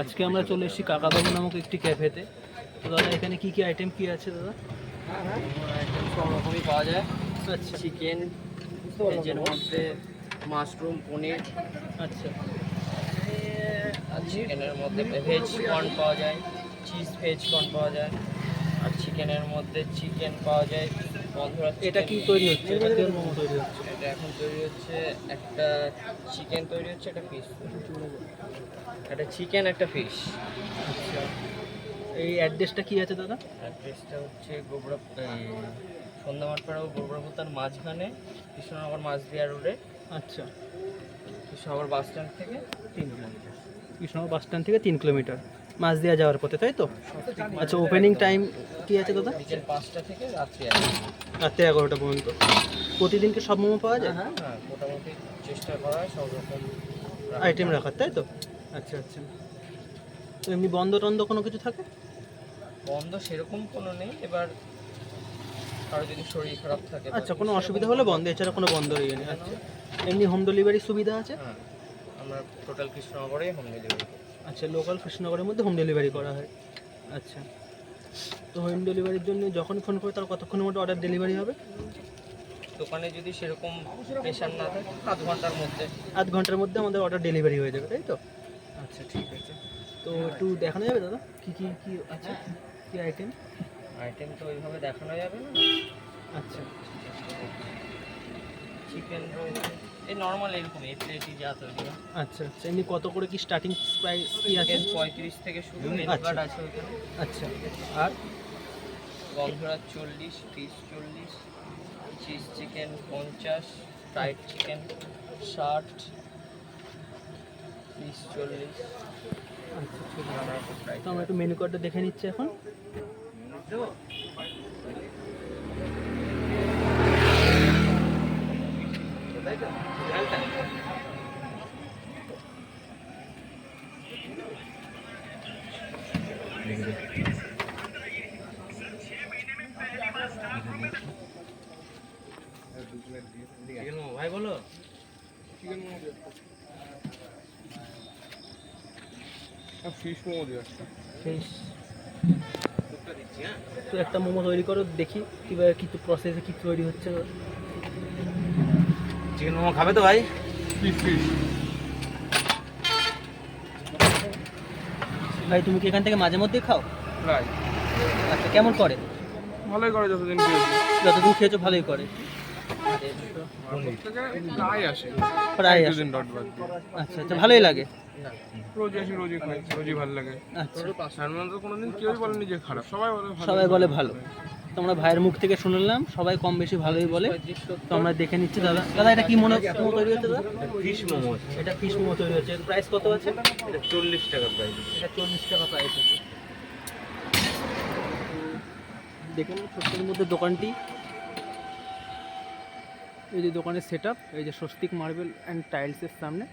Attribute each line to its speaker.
Speaker 1: আজকে আমরা চলে এসেছি কাকাবাবু নামক একটি ক্যাফেতে। তো দাদা এখানে কি কি আইটেম কি আছে দাদা?
Speaker 2: আইটেম সব রকমই পাওয়া যায়
Speaker 1: আচ্ছা
Speaker 2: চিকেন ভেজের মধ্যে মাশরুম পনির।
Speaker 1: আচ্ছা।
Speaker 2: চিকেনের মধ্যে ভেজ কর্ন পাওয়া যায় চিজ ভেজ কর্ন পাওয়া যায়। আর চিকেনের মধ্যে চিকেন পাওয়া যায় বন্ধুরা
Speaker 1: এটা কি তৈরি হচ্ছে? এটা কি মোমো তৈরি হচ্ছে?
Speaker 2: এটা এখন তৈরি হচ্ছে একটা চিকেন তৈরি হচ্ছে একটা ফিশ একটা চিকেন একটা ফিশ
Speaker 1: আচ্ছা। এই অ্যাড্রেসটা কি আছে দাদা?
Speaker 2: অ্যাড্রেসটা হচ্ছে গোবরা সন্ধ্যামাঠপাড়া ও গোবরাপুতার মাঝখানে কৃষ্ণনগর মাঝদিয়া রোডে
Speaker 1: আচ্ছা।
Speaker 2: কৃষ্ণনগর বাস স্ট্যান্ড থেকে তিন কিলোমিটার
Speaker 1: কৃষ্ণনগর বাস স্ট্যান্ড থেকে তিন কিলোমিটার মাছ দেওয়া যাওয়ার পথে তাই তো? আচ্ছা ওপেনিং টাইম কি আছে দাদা?
Speaker 2: বিকেল পাঁচটা থেকে রাত্রি
Speaker 1: এগারোটা। পর্যন্ত। প্রতিদিন কি সব মোমো পাওয়া যায়?
Speaker 2: হ্যাঁ মোটামুটি চেষ্টা করা হয় সব রকম
Speaker 1: আইটেম রাখার তাই তো? আচ্ছা আচ্ছা। তো এমনি বন্ধ টন্ধ কোনো কিছু থাকে?
Speaker 2: বন্ধ সেরকম কোনো নেই এবার কারও যদি শরীর খারাপ থাকে
Speaker 1: আচ্ছা কোনো অসুবিধা হলে বন্ধ এছাড়া কোনো বন্ধ রয়ে নেই আচ্ছা। এমনি হোম ডেলিভারির সুবিধা আছে?
Speaker 2: হ্যাঁ আমরা টোটাল কৃষ্ণনগরে হোম ডেলিভারি
Speaker 1: আচ্ছা লোকাল কৃষ্ণনগরের মধ্যে হোম ডেলিভারি করা হয়। আচ্ছা। তো হোম ডেলিভারির জন্য যখন ফোন করে তার কতক্ষণের মধ্যে অর্ডার ডেলিভারি হবে?
Speaker 2: দোকানে যদি সেরকম প্রেশার না থাকে আধ ঘণ্টার মধ্যে।
Speaker 1: আধ ঘণ্টার মধ্যে আমাদের অর্ডার ডেলিভারি হয়ে যাবে তাই তো? আচ্ছা ঠিক আছে। তো একটু দেখানো যাবে দাদা? কী কী কী আছে? কী আইটেম
Speaker 2: আইটেম তো ওইভাবে দেখানো যাবে না।
Speaker 1: আচ্ছা।
Speaker 2: চিকেন রয়েছে। এই নর্মাল এরকম এই প্লেটই যা তৈরি
Speaker 1: আচ্ছা আচ্ছা। এমনি কত করে কি স্টার্টিং প্রাইস কি আছে?
Speaker 2: পঁয়ত্রিশ থেকে শুরু মেনু
Speaker 1: আচ্ছা।
Speaker 2: কার্ড আছে ওইখানে।
Speaker 1: আচ্ছা। আর?
Speaker 2: গন্ধরা চল্লিশ পিস চল্লিশ চিজ চিকেন পঞ্চাশ ফ্রাইড চিকেন ষাট পিস চল্লিশ।
Speaker 1: আচ্ছা ঠিক আছে। আমরা একটু মেনু কার্ডটা দেখে নিচ্ছি এখন।
Speaker 2: ভাই বলো
Speaker 3: ফিশ মোমো দিয়ে একটা
Speaker 1: ফিশ তো একটা মোমো তৈরি করো দেখি কীভাবে কী প্রসেসে কী তৈরি হচ্ছে।
Speaker 2: চিকেন মোমো খাবে তো ভাই?
Speaker 3: ফিশ ফিশ
Speaker 1: ভাই তুমি কি এখান থেকে মাঝে মধ্যেই খাও?
Speaker 3: প্রায়
Speaker 1: আচ্ছা কেমন করে?
Speaker 3: ভালোই করে যতদিন খেয়েছি
Speaker 1: যতদিন খেয়েছো ভালোই করে।
Speaker 3: প্রায় আসে।
Speaker 1: প্রায় আসে।
Speaker 3: ডট বাদ
Speaker 1: আচ্ছা আচ্ছা ভালোই লাগে।
Speaker 3: রোজ আসি রোজই খাই রোজই ভালো লাগে।
Speaker 1: আচ্ছা।
Speaker 3: কোনোদিন কেউই বলেনি যে খারাপ। সবাই বলে
Speaker 1: সবাই বলে ভালো। তোমরা ভাইয়ের মুখ থেকে শুনলাম সবাই কম বেশি ভালোই বলে। তো আমরা দেখে নিচ্ছি দাদা। দাদা এটা কি মনে মোমো তৈরি হচ্ছে দাদা?
Speaker 2: ফিশ মোমো
Speaker 1: এটা ফিশ মোমো তৈরি হচ্ছে। প্রাইস কত আছে?
Speaker 2: এটা চল্লিশ টাকা প্রাইস
Speaker 1: এটা চল্লিশ টাকা প্রাইস আছে দেখুন ছোট্টের মধ্যে দোকানটি। এই যে দোকানের সেট এই যে স্বস্তিক মার্বেল অ্যান্ড টাইলসের সামনে।